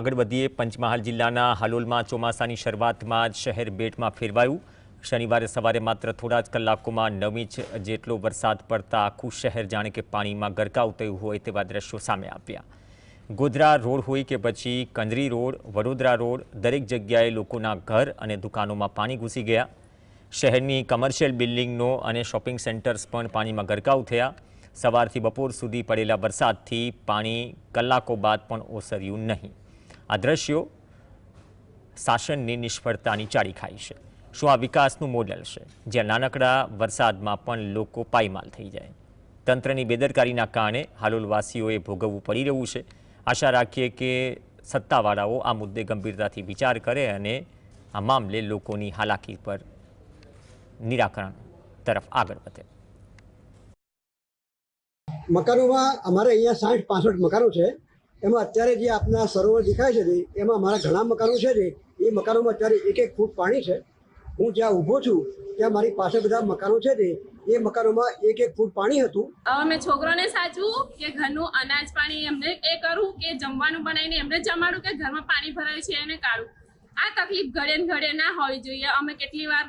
આગળ વધીએ પંચમહાલ જિલ્લાના હાલોલમાં ચોમાસાની શરૂઆતમાં જ શહેર બેટમાં ફેરવાયું. શનિવારે સવારે માત્ર થોડા જ કલાકોમાં નવ ઇંચ જેટલો વરસાદ પડતા આખું શહેર જાણે કે પાણીમાં ગરકાવ થયું હોય તેવા દ્રશ્યો સામે આવ્યા. ગોધરા રોડ હોય કે પછી કંદરી રોડ, વડોદરા રોડ, દરેક જગ્યાએ લોકોના ઘર અને દુકાનોમાં પાણી ઘૂસી ગયા. શહેરની કમર્શિયલ બિલ્ડિંગનો અને શોપિંગ સેન્ટર્સ પણ પાણીમાં ગરકાવ થયા. સવારથી બપોર સુધી પડેલા વરસાદથી પાણી કલાકો બાદ પણ ઓસર્યું નહીં. આ દ્રશ્યો શાસનની નિષ્ફળતાની ચાળી ખાઈ છે. શું આ વિકાસનું મોડેલ છે? જ્યાં નાનકડા વરસાદમાં પણ લોકો પાયમાલ થઈ જાય. તંત્રની બેદરકારીના કારણે હાલોલવાસીઓએ ભોગવવું પડી રહ્યું છે. આશા રાખીએ કે સત્તાવાળાઓ આ મુદ્દે ગંભીરતાથી વિચાર કરે અને આ મામલે લોકોની હાલાકી પર નિરાકરણ તરફ આગળ વધે. મકાનોમાં અમારે અહીંયા સાઠ પાસઠ મકાનો છે. એમાં અત્યારે જે આપના સરોવર દેખાય છે એમાં મારા ઘણા મકાનો છે જે, એ મકાનોમાં અત્યારે એક એક ફૂટ પાણી છે. હું જ્યાં ઊભો છું, ત્યાં મારી પાસે બધા મકાનો છે જે, એ મકાનોમાં એક એક ફૂટ પાણી હતું. હવે મેં છોકરોને સાચવું કે ઘરનું અનાજ પાણી એમને એ કરું કે જમવાનું બનાવીને એમને જમાડું કે ઘરમાં પાણી ભરાય છે એને કાઢું. આ તકલીફ ઘડે ને ઘડે ના હોવી જોઈએ. અમે કેટલી વાર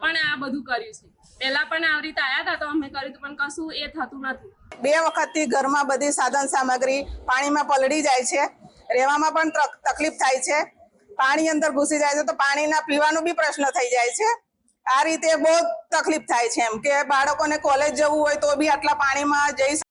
પણ આ બધું કર્યું છે. પહેલા પણ આવી રીતે આવ્યા હતા તો અમે કર્યું પણ કશું એ થતું નથી. બે વખતથી ઘરમાં બધી સાધન સામગ્રી પાણીમાં પલળી જાય છે, રહેવામાં પણ તકલીફ થાય છે. પાણી અંદર ઘૂસી જાય છે તો પાણીના પીવાનું બી પ્રશ્ન થઈ જાય છે. આ રીતે બહુ તકલીફ થાય છે એમ કે બાળકોને કોલેજ જવું હોય તો બી આટલા પાણીમાં જઈ